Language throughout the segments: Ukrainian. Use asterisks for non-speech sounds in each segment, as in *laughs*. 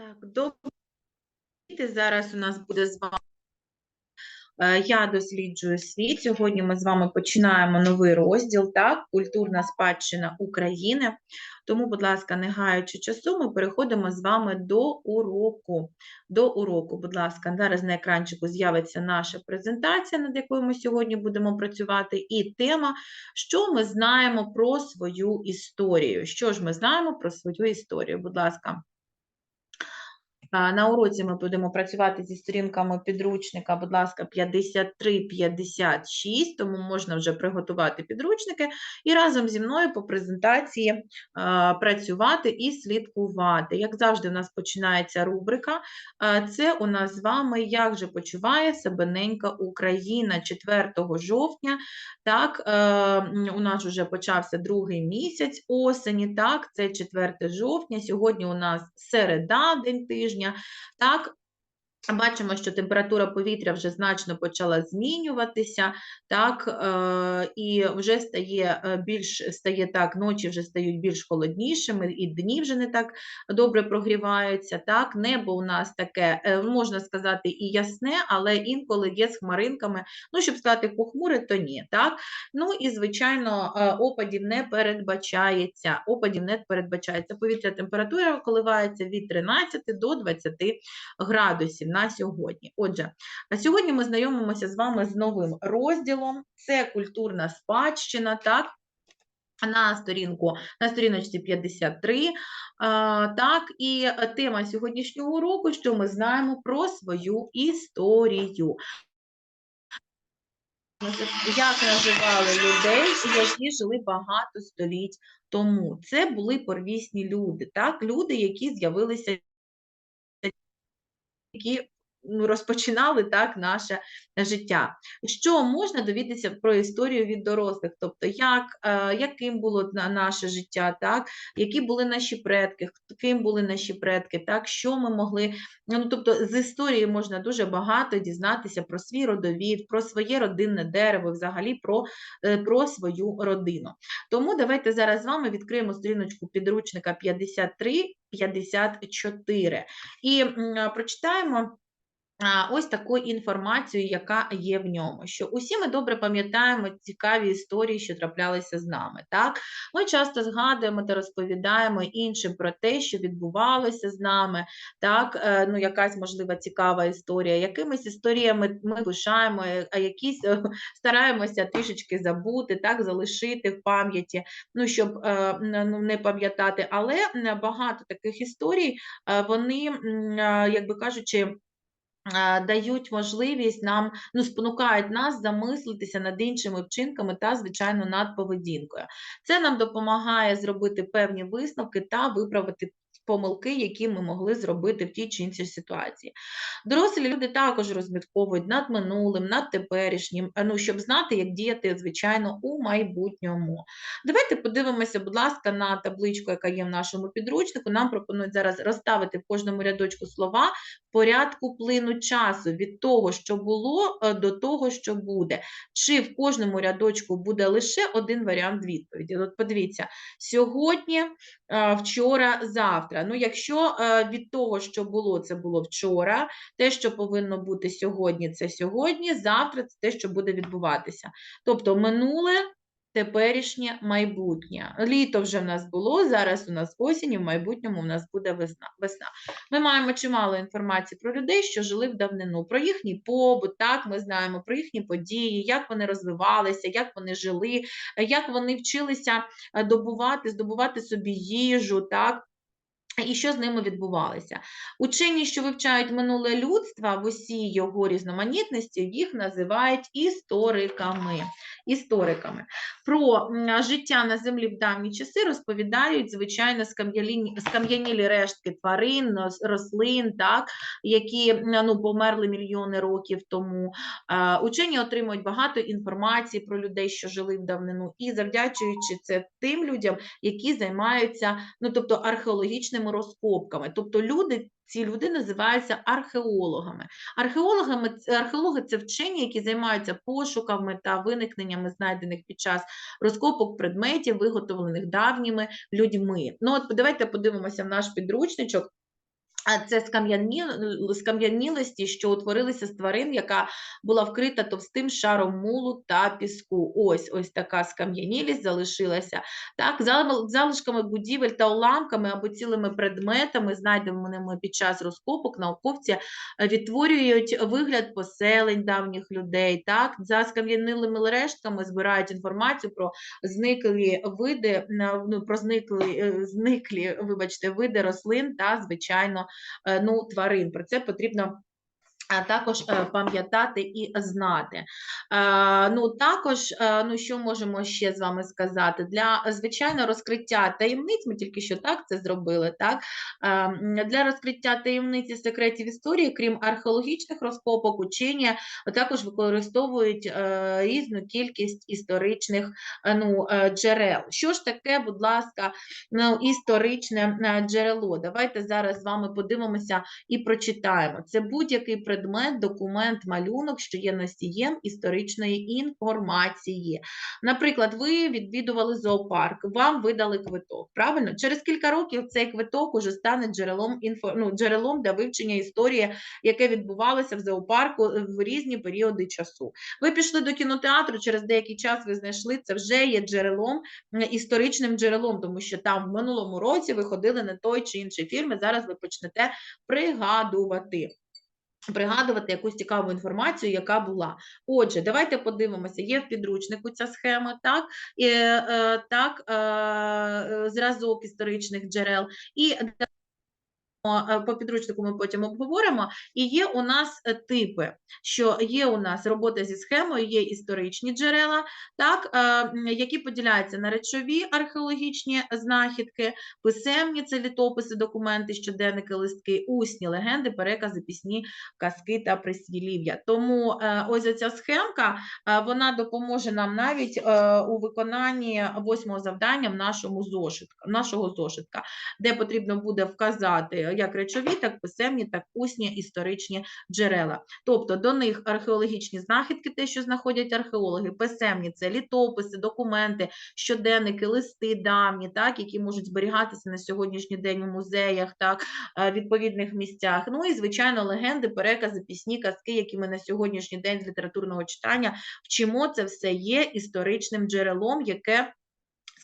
Так, добре. Зараз у нас буде з вами. е, Я досліджую світ. Сьогодні ми з вами починаємо новий розділ, так, культурна спадщина України. Тому, будь ласка, не гаючи часу, ми переходимо з вами до уроку. До уроку, будь ласка, зараз на екранчику з'явиться наша презентація, над якою ми сьогодні будемо працювати, і тема, що ми знаємо про свою історію. Що ж ми знаємо про свою історію? Будь ласка. На уроці ми будемо працювати зі сторінками підручника, будь ласка, 53-56, тому можна вже приготувати підручники і разом зі мною по презентації працювати і слідкувати. Як завжди, у нас починається рубрика. Це у нас з вами «Як же почуває себе ненька Україна» 4 жовтня. Так, е, у нас вже почався другий місяць осені, так, це 4 жовтня. Сьогодні у нас середа, день тижня. Так, бачимо, що температура повітря вже значно почала змінюватися, так, е, і вже стає е, більш стає так, ночі вже стають більш холоднішими, і дні вже не так добре прогріваються. Так, небо у нас таке, е, можна сказати, і ясне, але інколи є з хмаринками. Ну, щоб сказати похмуре, то ні. Так, ну і звичайно, опадів не передбачається. Опадів не передбачається. Повітря температура коливається від 13 до 20 градусів на сьогодні. Отже, на сьогодні ми знайомимося з вами з новим розділом. Це культурна спадщина, так? На сторінку, на сторіночці 53. А, так, і тема сьогоднішнього уроку, що ми знаємо про свою історію. Як називали людей, які жили багато століть тому. Це були первісні люди, так? Люди, які з'явилися які ну, розпочинали так наше життя. Що можна довідатися про історію від дорослих? Тобто, як, е, яким було наше життя, так? які були наші предки, ким були наші предки, так? що ми могли. Ну, тобто, з історії можна дуже багато дізнатися про свій родовід, про своє родинне дерево, взагалі про, е, про свою родину. Тому давайте зараз з вами відкриємо сторіночку підручника 53-54 і м, прочитаємо а, ось таку інформацію, яка є в ньому. Що усі ми добре пам'ятаємо цікаві історії, що траплялися з нами. Так? Ми часто згадуємо та розповідаємо іншим про те, що відбувалося з нами, так? е, ну, якась можлива цікава історія. Якимись історіями ми пишаємо, е, а якісь е, *laughs* стараємося трішечки забути, так, залишити в пам'яті, ну, щоб ну, не пам'ятати. Але багато таких історій, вони, як би кажучи, дають можливість нам, ну, спонукають нас замислитися над іншими вчинками та, звичайно, над поведінкою. Це нам допомагає зробити певні висновки та виправити помилки, які ми могли зробити в тій чи іншій ситуації. Дорослі люди також розмірковують над минулим, над теперішнім, е, ну, щоб знати, як діяти, звичайно, у майбутньому. Давайте подивимося, будь ласка, на табличку, яка є в нашому підручнику. Нам пропонують зараз розставити в кожному рядочку слова порядку плину часу від того, що було, е, до того, що буде. Чи в кожному рядочку буде лише один варіант відповіді? От подивіться, сьогодні, вчора, завтра. Ну, якщо е, від того, що було, це було вчора, те, що повинно бути сьогодні, це сьогодні, завтра це те, що буде відбуватися. Тобто минуле, теперішнє, майбутнє. Літо вже в нас було, зараз у нас осінь, і в майбутньому у нас буде весна. весна. Ми маємо чимало інформації про людей, що жили в давнину, про їхній побут, так, ми знаємо про їхні події, як вони розвивалися, як вони жили, як вони вчилися е, добувати, здобувати собі їжу, так. І що з ними відбувалося? Учені, що вивчають минуле людства в усій його різноманітності, їх називають істориками. істориками. Про життя на землі в давні часи розповідають, звичайно, скам'янілі рештки тварин, рослин, так, які ну, померли мільйони років тому. Учені отримують багато інформації про людей, що жили в давнину, і завдячуючи це тим людям, які займаються ну, тобто археологічними розкопками. Тобто люди, ці люди називаються археологами. Археологами археологи це вчені, які займаються пошуками та виникненнями знайдених під час розкопок предметів, виготовлених давніми людьми. Ну от давайте подивимося в наш підручничок. Це скам'яні скам'янілості, що утворилися з тварин, яка була вкрита товстим шаром мулу та піску. Ось ось така скам'янілість залишилася. Так, зал- залишками будівель та уламками або цілими предметами, знайденими під час розкопок, науковці е, відтворюють вигляд поселень давніх людей. Так, за скам'янилими рештками збирають інформацію про зниклі види, ну, про зниклі, е, зниклі, вибачте, види рослин та, звичайно, е, ну, тварин. Про це потрібно а також е, пам'ятати і знати. Е, Ну, також, е, ну, що можемо ще з вами сказати? Для звичайно розкриття таємниць, ми тільки що так це зробили. Так? Для розкриття таємниць і секретів історії, крім археологічних розкопок, учені також використовують різну кількість історичних ну, джерел. Що ж таке, будь ласка, ну, історичне джерело? Давайте зараз з вами подивимося і прочитаємо. Це будь-який предмет, документ, малюнок, що є носієм історичної інформації. Наприклад, ви відвідували зоопарк, вам видали квиток. Правильно? Через кілька років цей квиток уже стане джерелом інфо, ну, джерелом для вивчення історії, яке відбувалося в зоопарку в різні періоди часу. Ви пішли до кінотеатру, через деякий час ви знайшли це вже є джерелом, історичним джерелом, тому що там в минулому році ви ходили на той чи інший фільм, і зараз ви почнете пригадувати. Пригадувати якусь цікаву інформацію, яка була. Отже, давайте подивимося, є в підручнику ця схема, так, і, е, так, е, е, зразок історичних джерел. І по підручнику ми потім обговоримо. І є у нас е, типи, що є у нас робота зі схемою, є історичні джерела, так, е, які поділяються на речові археологічні знахідки, писемні це літописи, документи, щоденники, листки, усні легенди, перекази, пісні, казки та прислів'я. Тому е, ось ця схемка е, вона допоможе нам навіть е, у виконанні восьмого завдання в нашому зошитка, нашого зошитка, де потрібно буде вказати як речові, так писемні, так усні історичні джерела. Тобто до них археологічні знахідки, те, що знаходять археологи, писемні це літописи, документи, щоденники, листи давні, так, які можуть зберігатися на сьогоднішній день у музеях, так, е, відповідних місцях. Ну і звичайно, легенди, перекази, пісні, казки, які ми на сьогоднішній день з літературного читання вчимо, це все є історичним джерелом, яке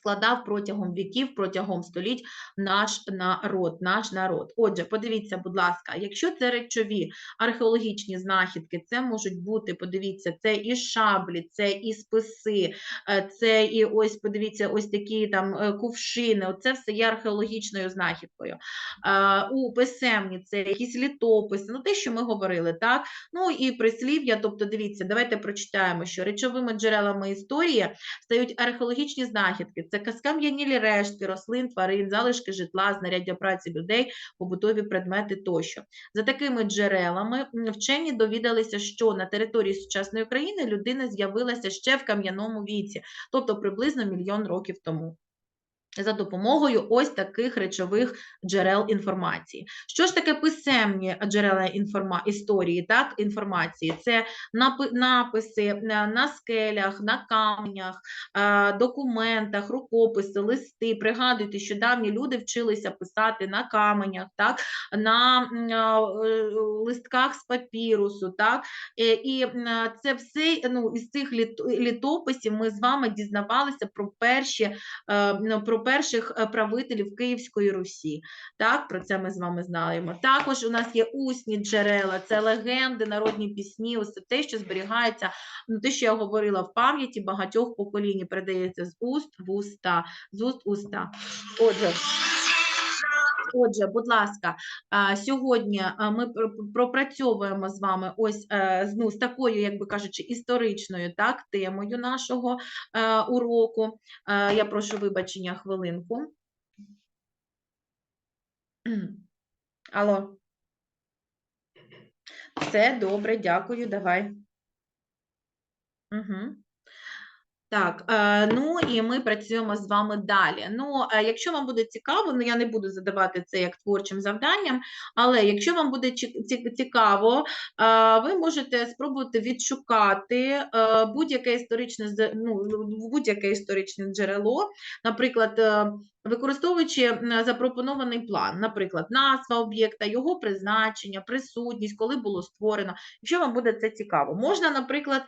складав протягом віків, протягом століть наш народ. Наш народ. Отже, подивіться, будь ласка, якщо це речові археологічні знахідки, це можуть бути, подивіться, це і шаблі, це і списи, е, це і ось, подивіться, ось такі там е, кувшини. Оце все є археологічною знахідкою. Е, У писемні це якісь літописи, ну те, що ми говорили, так? Ну і прислів'я, тобто дивіться, давайте прочитаємо, що речовими джерелами історії стають археологічні знахідки. Це скам'янілі решти, рослин, тварин, залишки житла, знаряддя праці людей, побутові предмети тощо. За такими джерелами вчені довідалися, що на території сучасної України людина з'явилася ще в кам'яному віці, тобто приблизно мільйон років тому. За допомогою ось таких речових джерел інформації. Що ж таке писемні джерела інформа... історії, так, інформації? Це написи на, скелях, на каменях, е, документах, рукописи, листи. Пригадуйте, що давні люди вчилися писати на каменях, так, на е, листках з папірусу. Так, Е, і це все ну, із цих літописів ми з вами дізнавалися про перші е, про перших е, правителів Київської Русі. Так, про це ми з вами знаємо. Також у нас є усні джерела, це легенди, народні пісні, усе те, що зберігається, ну те, що я говорила в пам'яті багатьох поколінь, передається з уст в уста, з уст в уста. Отже. Отже, будь ласка, сьогодні ми пропрацьовуємо з вами ось е, ну, з такою, як би кажучи, історичною так, темою нашого е, уроку. Е, Я прошу вибачення хвилинку. *clears throat* Алло. Все добре, дякую, давай. Угу. Так, е, ну і ми працюємо з вами далі. Ну, е, якщо вам буде цікаво, ну я не буду задавати це як творчим завданням, але якщо вам буде ці- ці- цікаво, е, ви можете спробувати відшукати будь-яке історичне ну, будь-яке історичне джерело, наприклад, використовуючи запропонований план, наприклад, назва об'єкта, його призначення, присутність, коли було створено. Якщо вам буде це цікаво, можна, наприклад,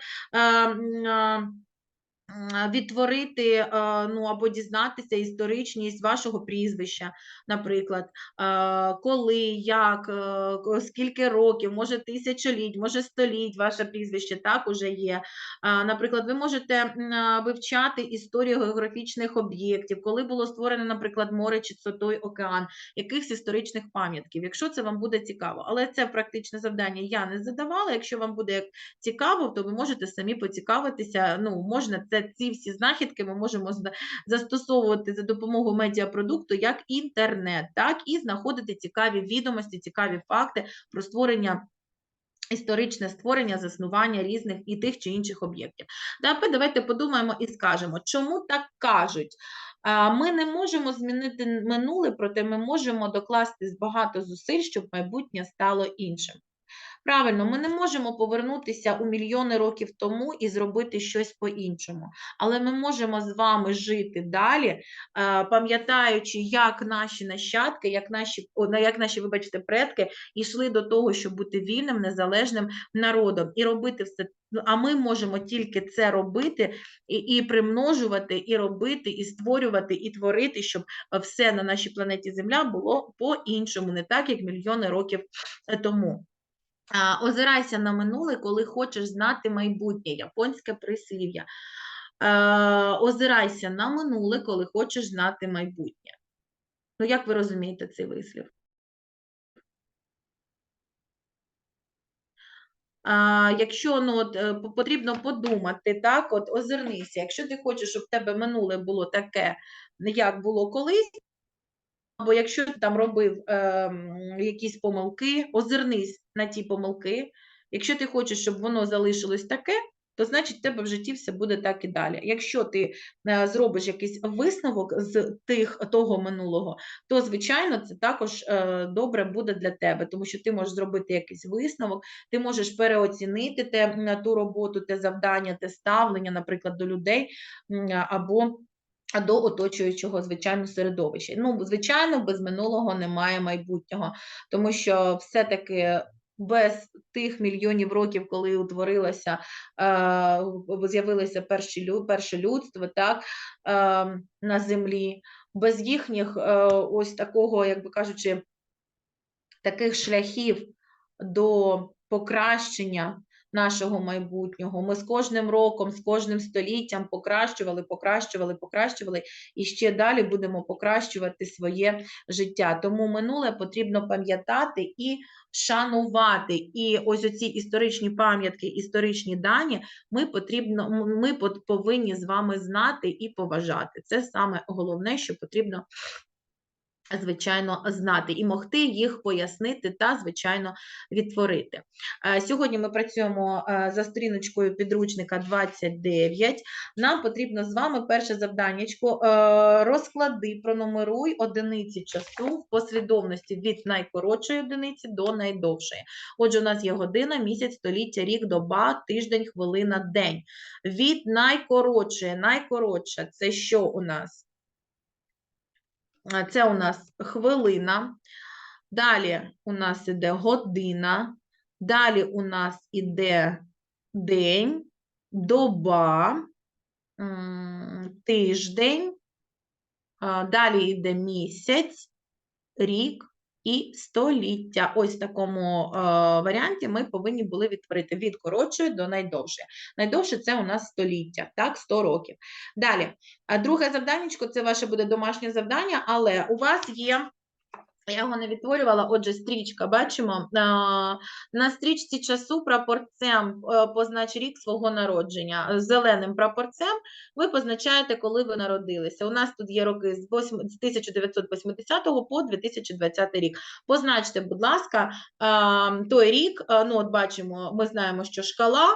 відтворити е, ну, або дізнатися історичність вашого прізвища, наприклад, е, коли, як, е, скільки років, може тисячоліть, може століть ваше прізвище так уже є. Наприклад, ви можете вивчати історію географічних об'єктів, коли було створено, наприклад, море чи це той океан, якихось історичних пам'ятків, якщо це вам буде цікаво. Але це практичне завдання я не задавала. Якщо вам буде цікаво, то ви можете самі поцікавитися. Ну, можна це ці всі знахідки ми можемо застосовувати за допомогою медіапродукту як інтернет, так і знаходити цікаві відомості, цікаві факти про створення. Історичне створення, заснування різних і тих чи інших об'єктів. Тепер давайте подумаємо і скажемо, чому так кажуть. Ми не можемо змінити минуле, проте ми можемо докласти багато зусиль, щоб майбутнє стало іншим. Правильно, ми не можемо повернутися у мільйони років тому і зробити щось по-іншому. Але ми можемо з вами жити далі, е, пам'ятаючи, як наші нащадки, як наші, як наші, вибачте, предки йшли до того, щоб бути вільним, незалежним народом і робити все. Ну, А ми можемо тільки це робити і, і примножувати, і робити, і створювати, і творити, щоб все на нашій планеті Земля було по-іншому, не так, як мільйони років е, тому. Озирайся на минуле, коли хочеш знати майбутнє, японське прислів'я. Е, Озирайся на минуле, коли хочеш знати майбутнє. Ну, як ви розумієте цей вислів? Якщо ну, от, е, потрібно подумати, так, от озирнися, якщо ти хочеш, щоб в тебе минуле було таке, як було колись, або якщо ти там робив ем, якісь помилки, озирнись на ті помилки. Якщо ти хочеш, щоб воно залишилось таке, то значить в тебе в житті все буде так і далі. Якщо ти е, зробиш якийсь висновок з тих того минулого, то звичайно це також е, добре буде для тебе, тому що ти можеш зробити якийсь висновок, ти можеш переоцінити те, ту роботу, те завдання, те ставлення, наприклад, до людей або до оточуючого, звичайно, середовища. Ну, звичайно, без минулого немає майбутнього, тому що все-таки без тих мільйонів років, коли утворилося, е, з'явилося перше людство, так, е, на землі, без їхніх е, ось такого, як би кажучи, таких шляхів до покращення нашого майбутнього. Ми з кожним роком, з кожним століттям покращували, покращували, покращували і ще далі будемо покращувати своє життя. Тому минуле потрібно пам'ятати і шанувати. І ось оці історичні пам'ятки, історичні дані ми потрібно, ми повинні з вами знати і поважати. Це саме головне, що потрібно звичайно, знати і могти їх пояснити та, звичайно, відтворити. Е, Сьогодні ми працюємо е, за сторіночкою підручника 29. Нам потрібно з вами перше завданнячко е, розклади, пронумеруй одиниці часу в послідовності від найкоротшої одиниці до найдовшої. Отже, у нас є година, місяць, століття, рік, доба, тиждень, хвилина, день. Від найкоротшої, найкоротша це що у нас? Це у нас хвилина. Далі у нас іде година. Далі у нас іде день, доба, тиждень. Далі йде місяць, рік і століття. Ось в такому е, варіанті ми повинні були відтворити від коротшої до найдовшої. Найдовше це у нас століття, так, 100 років. Далі, друге завданнячко це ваше буде домашнє завдання, але у вас є. Я його не відтворювала, отже, стрічка, бачимо, на стрічці часу прапорцем е, познач рік свого народження. Зеленим прапорцем ви позначаєте, коли ви народилися. У нас тут є роки з 8 з 1980 по 2020 рік. Позначте, будь ласка, той рік, ну от бачимо, ми знаємо, що шкала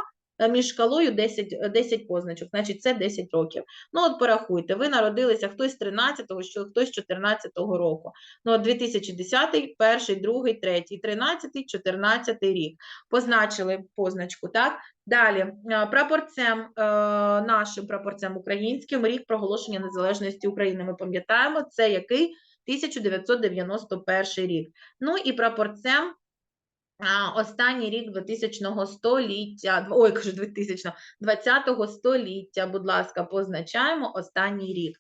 між шкалою 10, е, 10 позначок, значить це 10 років. Ну от порахуйте, ви народилися хтось 13-го, що хтось 14-го року. Ну, от 2010, перший, другий, третій, 13, 14 рік. Позначили позначку, так? Далі, е, прапорцем, е, нашим прапорцем українським рік проголошення незалежності України. Ми пам'ятаємо, це який? 1991 рік. Ну і прапорцем останній рік 2000 століття, ой, кажу 2000, 20 століття, будь ласка, позначаємо останній рік.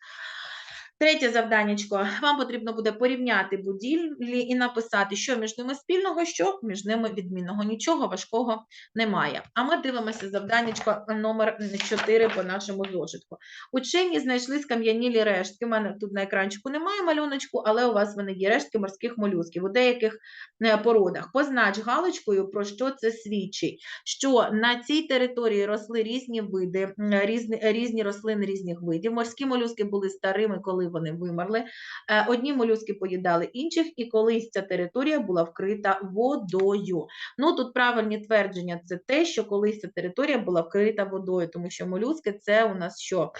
Третє завданнячко. Вам потрібно буде порівняти будівлі і написати, що між ними спільного, що між ними відмінного. Нічого важкого немає. А ми дивимося завданнячко номер 4 по нашому зошитку. Учені знайшли скам'янілі рештки. У мене тут на екранчику немає малюночку, але у вас вони є рештки морських молюсків у деяких е, породах. Познач галочкою, про що це свідчить, що на цій території росли різні види, різні, різні рослини різних видів. Морські молюски були старими, коли вони вимерли. Е, Одні молюски поїдали інших, і колись ця територія була вкрита водою. Ну тут правильні твердження це те, що колись ця територія була вкрита водою, тому що молюски це у нас що?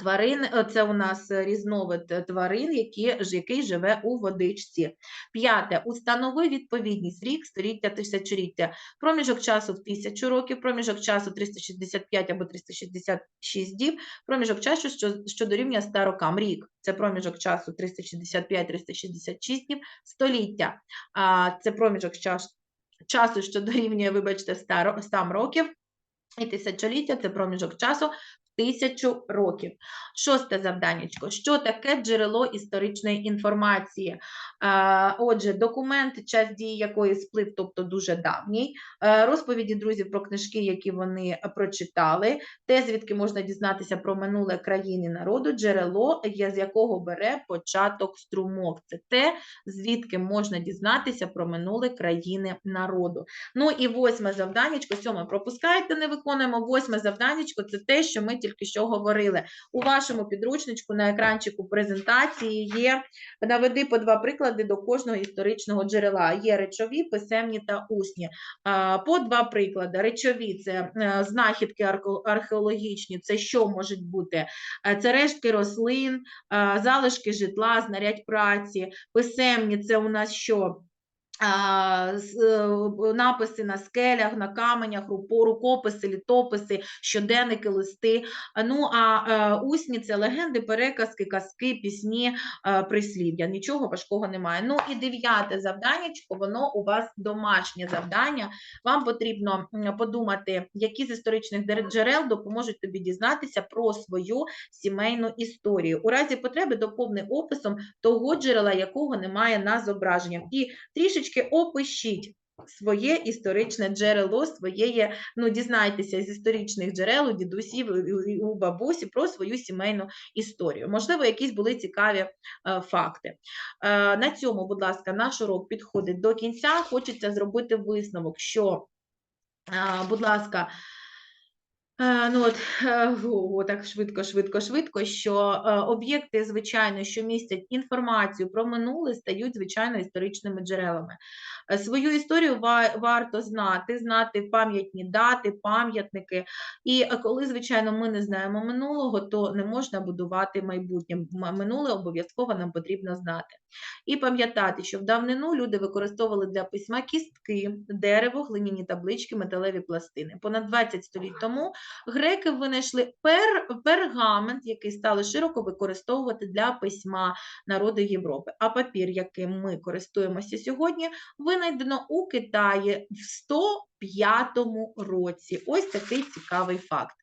Тварин, е, це у нас е, різновид е, тварин, які, який живе у водичці. П'яте. Установи відповідність рік, століття, тисячоліття. Проміжок часу в тисячу років, проміжок часу 365 або 366 діб, проміжок часу, що, що дорівнює 100 рокам. Рік – це проміжок часу 365-366 днів, століття. А, це проміжок часу, що дорівнює, вибачте, 100, 100 років. І тисячоліття – це проміжок часу тисячу років. Шосте завданнячко. Що таке джерело історичної інформації? Е, Отже, документ, час дії якої сплив, тобто дуже давній, Е, розповіді друзів про книжки, які вони прочитали, те, звідки можна дізнатися про минуле країни народу, джерело, з якого бере початок струмок. Це те, звідки можна дізнатися про минуле країни народу. Ну і восьме завданнячко, сьоме пропускаєте, не виконуємо. Восьме завданнячко це те, що ми тільки що говорили. У вашому підручничку на екранчику презентації є наведи по два приклади до кожного історичного джерела. Є речові, писемні та усні. По два приклади. Речові це е, знахідки археологічні. Це що можуть бути? Е, Це рештки рослин, е, залишки житла, знарядь праці. Писемні це у нас що? Е, написи на скелях, на каменях, рукописи, літописи, щоденники, листи. Ну а е, усні це легенди, переказки, казки, пісні, е, прислів'я. Нічого важкого немає. Ну і дев'яте завданнячко, воно у вас домашнє завдання. Вам потрібно подумати, які з історичних джерел допоможуть тобі дізнатися про свою сімейну історію. У разі потреби доповни описом того джерела, якого немає на зображеннях. І трішечки опишіть своє історичне джерело, своєї, ну, дізнайтеся з історичних джерел у дідусів у бабусі про свою сімейну історію. Можливо, якісь були цікаві е, факти. Е, на цьому, будь ласка, наш урок підходить до кінця. Хочеться зробити висновок, що, е, будь ласка, Ну от, е, так швидко, швидко, швидко, що е, об'єкти, звичайно, що містять інформацію про минуле, стають, звичайно, історичними джерелами. Е, Свою історію ва- варто знати, знати пам'ятні дати, пам'ятники. І е, коли, звичайно, ми не знаємо минулого, то не можна будувати майбутнє. Минуле обов'язково нам потрібно знати. І пам'ятати, що в давнину люди використовували для письма кістки, дерево, глиняні таблички, металеві пластини. Понад 20 століть тому греки винайшли пер, пергамент, який стали широко використовувати для письма народу Європи. А папір, яким ми користуємося сьогодні, винайдено у Китаї в 105 році. Ось такий цікавий факт.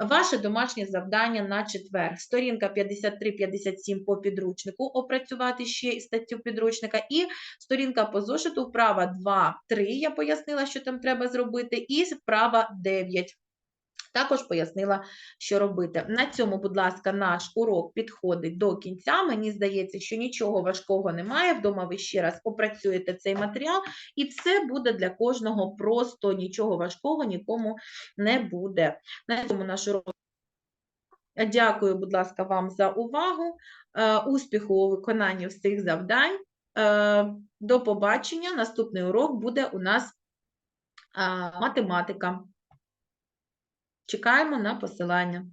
Ваше домашнє завдання на четвер. Сторінка 53-57 по підручнику опрацювати ще статтю підручника, і сторінка по зошиту вправа 2-3, я пояснила, що там треба зробити, і вправа 9. Також пояснила, що робити. На цьому, будь ласка, наш урок підходить до кінця. Мені здається, що нічого важкого немає. Вдома ви ще раз опрацюєте цей матеріал, і все буде для кожного просто нічого важкого нікому не буде. На цьому наш урок. Дякую, будь ласка, вам за увагу. Е, Успіху у виконанні всіх завдань. Е, До побачення. Наступний урок буде у нас математика. Чекаємо на посилання.